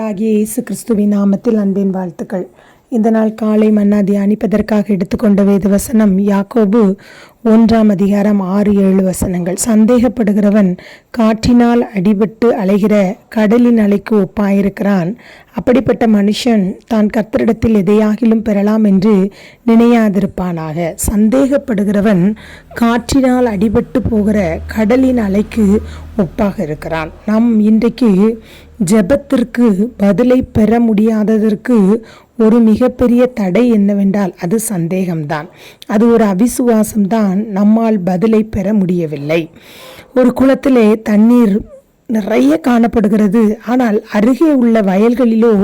ஆகிய இயேசு கிறிஸ்துவின் நாமத்தில் அன்பின் வாழ்த்துக்கள். இந்த நாள் காலை மன்னா தியானிப்பதற்காக எடுத்துக்கொண்ட வேத வசனம் யாக்கோபு ஒன்றாம் அதிகாரம் ஆறு ஏழு வசனங்கள். சந்தேகப்படுகிறவன் காற்றினால் அடிபட்டு அலைகிற கடலின் அலைக்கு ஒப்பாயிருக்கிறான். அப்படிப்பட்ட மனுஷன் தான் கர்த்தரிடத்தில் எதையாகிலும் பெறலாம் என்று நினையாதிருப்பானாக. சந்தேகப்படுகிறவன் காற்றினால் அடிபட்டு போகிற கடலின் அலைக்கு ஒப்பாக இருக்கிறான். நாம் இன்றைக்கு ஜெபத்திற்கு பதிலை பெற முடியாததற்கு ஒரு மிகப்பெரிய தடை என்னவென்றால் அது சந்தேகம்தான். அது ஒரு அவிசுவாசம்தான். நம்மால் பதிலை பெற முடியவில்லை. ஒரு குளத்திலே தண்ணீர் நிறைய காணப்படுகிறது. ஆனால் அருகே உள்ள வயல்களிலோ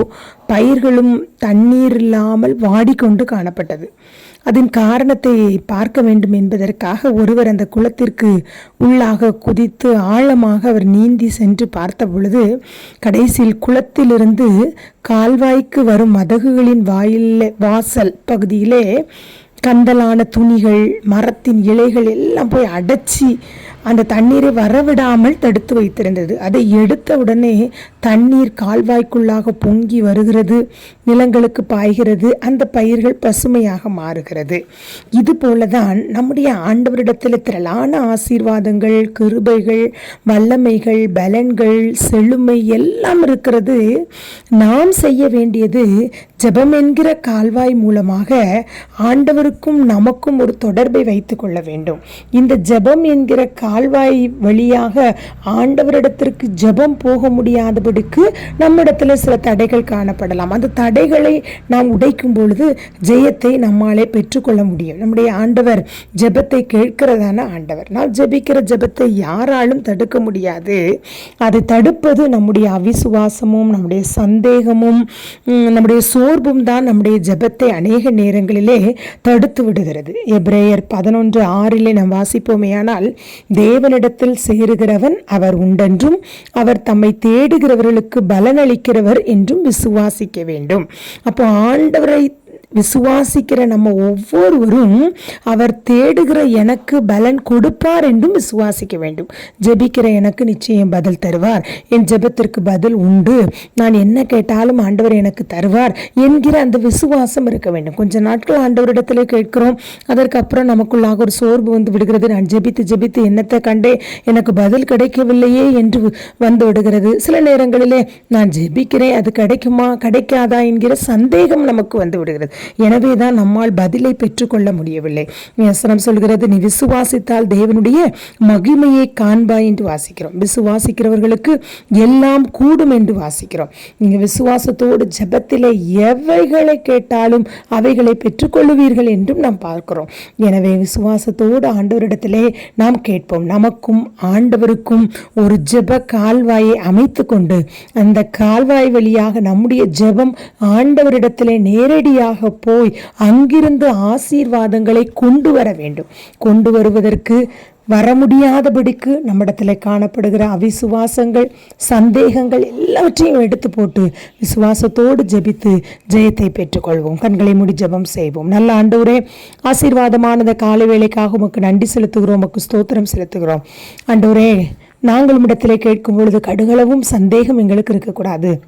பயிர்களும் தண்ணீர் இல்லாமல் வாடிக்கொண்டு காணப்பட்டது. அதன் காரணத்தை பார்க்க வேண்டும் என்பதற்காக ஒருவர் அந்த குளத்திற்கு உள்ளாக குதித்து ஆழமாக அவர் நீந்தி சென்று பார்த்த பொழுது கடைசியில் குளத்திலிருந்து கால்வாய்க்கு வரும் மதகுகளின் வாயில் வாசல் பகுதியிலே கந்தலான துணிகள் மரத்தின் இலைகள் எல்லாம் போய் அடைச்சி அந்த தண்ணீரை வரவிடாமல் தடுத்து வைத்திருந்தது. அதை எடுத்த உடனே தண்ணீர் கால்வாய்க்குள்ளாக பொங்கி வருகிறது. நிலங்களுக்கு பாய்கிறது அந்த பயிர்கள் பசுமையாக மாறுகிறது. இது போலதான் நம்முடைய ஆண்டவரிடத்தில் திரளான ஆசீர்வாதங்கள் கிருபைகள் வல்லமைகள் பலன்கள் செழுமை எல்லாம் இருக்கிறது. நாம் செய்ய வேண்டியது ஜெபம் என்கிற கால்வாய் மூலமாக ஆண்டவருக்கும் நமக்கும் ஒரு தொடர்பை வைத்து கொள்ள வேண்டும். இந்த ஜெபம் என்கிற கால்வாய் வழியாக ஆண்டவரிடத்திற்கு ஜெபம் போக முடியாதபடிக்கு நம்மிடத்தில் சில தடைகள் காணப்படலாம். அந்த தடை தடைகளை நாம் உடைக்கும் பொழுது ஜெயத்தை நம்மாலே பெற்றுக்கொள்ள முடியும். நம்முடைய ஆண்டவர் ஜெபத்தை கேட்கிறதான ஆண்டவர். நான் ஜெபிக்கிற ஜெபத்தை யாராலும் தடுக்க முடியாது. அதை தடுப்பது நம்முடைய அவிசுவாசமும் நம்முடைய சந்தேகமும் நம்முடைய சோர்வும் தான் நம்முடைய ஜெபத்தை அநேக நேரங்களிலே தடுத்து விடுகிறது. எப்ரேயர் பதினொன்று ஆறிலே நாம் வாசிப்போமேயானால் தேவனிடத்தில் சேருகிறவன் அவர் உண்டென்றும் அவர் தம்மை தேடுகிறவர்களுக்கு பலனளிக்கிறவர் என்றும் விசுவாசிக்க வேண்டும். அப்போ ஆண்டவரை விசுவாசிக்கிற நம்ம ஒவ்வொருவரும் அவர் தேடுகிற எனக்கு பலன் கொடுப்பார் என்றும் விசுவாசிக்க வேண்டும். ஜெபிக்கிற எனக்கு நிச்சயம் பதில் தருவார். என் ஜெபத்திற்கு பதில் உண்டு. நான் என்ன கேட்டாலும் ஆண்டவர் எனக்கு தருவார் என்கிற அந்த விசுவாசம் இருக்க வேண்டும். கொஞ்ச நாட்கள் ஆண்டவரிடத்தில் கேட்கிறோம். அதற்கப்புறம் நமக்குள்ளாக ஒரு சோர்வு வந்து விடுகிறது. நான் ஜெபித்து ஜெபித்து என்னத்தை கண்டே எனக்கு பதில் கிடைக்கவில்லையே என்று வந்து விடுகிறது. சில நேரங்களிலே நான் ஜெபிக்கிறேன் அது கிடைக்குமா கிடைக்காதா என்கிற சந்தேகம் நமக்கு வந்து விடுகிறது. எனவே தான் நம்மால் பதிலை பெற்றுக்கொள்ள முடியவில்லை. வசனம் சொல்கிறது நீ விசுவாசித்தால் தேவனுடைய மகிமையை காண்பாய் என்று வாசிக்கிறோம். விசுவாசிக்கிறவர்களுக்கு எல்லாம் கூடும் என்று வாசிக்கிறோம். நீங்கள் விசுவாசத்தோடு ஜபத்திலே எவைகளை கேட்டாலும் அவைகளை பெற்றுக்கொள்ளுவீர்கள் என்றும் நாம் பார்க்கிறோம். எனவே விசுவாசத்தோடு ஆண்டவரிடத்திலே நாம் கேட்போம். நமக்கும் ஆண்டவருக்கும் ஒரு ஜெப கால்வாயை அமைத்து கொண்டு அந்த கால்வாய் வழியாக நம்முடைய ஜெபம் ஆண்டவரிடத்திலே நேரடியாக போய் அங்கிருந்து ஆசீர்வாதங்களை கொண்டு வர வேண்டும். கொண்டு வருவதற்கு வர முடியாதபடிக்கு நம்மிடத்தில் காணப்படுகிற அவிசுவாசங்கள் சந்தேகங்கள் எல்லாவற்றையும் எடுத்து போட்டு விசுவாசத்தோடு ஜெபித்து ஜெயத்தை பெற்றுக்கொள்வோம். கண்களை முடி ஜெபம் செய்வோம். நல்ல ஆண்டவரே ஆசீர்வாதமானத காலை வேலைக்காக உமக்கு நன்றி செலுத்துகிறோம் உமக்கு ஸ்தோத்திரம் செலுத்துகிறோம். ஆண்டவரே நாங்கள் இடத்திலே கேட்கும் பொழுது கடுகளவும் சந்தேகம் எங்களுக்கு இருக்கக்கூடாது.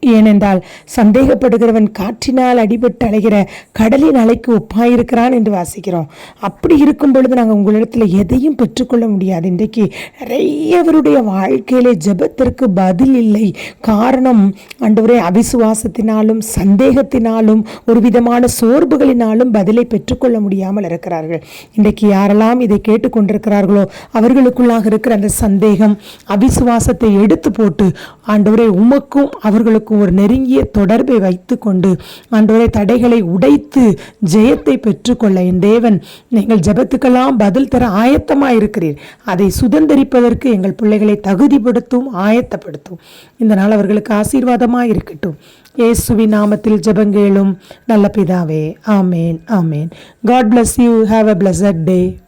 ஏனென்றால் சந்தேகப்படுகிறவன் காற்றினால் அடிபட்டு அலைகிற கடலின் அலைக்கு ஒப்பாயிருக்கிறான் என்று வாசிக்கிறோம். அப்படி இருக்கும் பொழுது நாங்கள் உங்களிடத்தில் எதையும் பெற்றுக்கொள்ள முடியாது. இன்றைக்கு நிறையவருடைய வாழ்க்கையிலே ஜெபத்திற்கு பதில் இல்லை. காரணம் அன்றுவரே அவிசுவாசத்தினாலும் சந்தேகத்தினாலும் ஒரு விதமான சோர்வுகளினாலும் பதிலை பெற்றுக்கொள்ள முடியாமல் இருக்கிறார்கள். இன்றைக்கு யாரெல்லாம் இதை கேட்டுக்கொண்டிருக்கிறார்களோ அவர்களுக்குள்ளாக இருக்கிற அந்த சந்தேகம் அவிசுவாசத்தை எடுத்து போட்டு ஆண்டவரே உமக்கும் அவர்களுக்கும் ஒரு நெருங்கிய தொடர்பை வைத்துக்கொண்டு ஆண்டவரை தடைகளை உடைத்து ஜெயத்தை பெற்றுக்கொள்ள என் தேவன் நீங்கள் ஜபத்துக்கெல்லாம் பதில் தர ஆயத்தமாக இருக்கிறீர் அதை சுதந்திரிப்பதற்கு எங்கள் பிள்ளைகளை தகுதிப்படுத்தும் ஆயத்தப்படுத்தும். இந்த நாள் அவர்களுக்கு ஆசீர்வாதமாக இருக்கட்டும் இயேசுவின் நாமத்தில் ஜபங்கேளும் நல்ல பிதாவே ஆமேன் ஆமேன். God bless you have a blessed day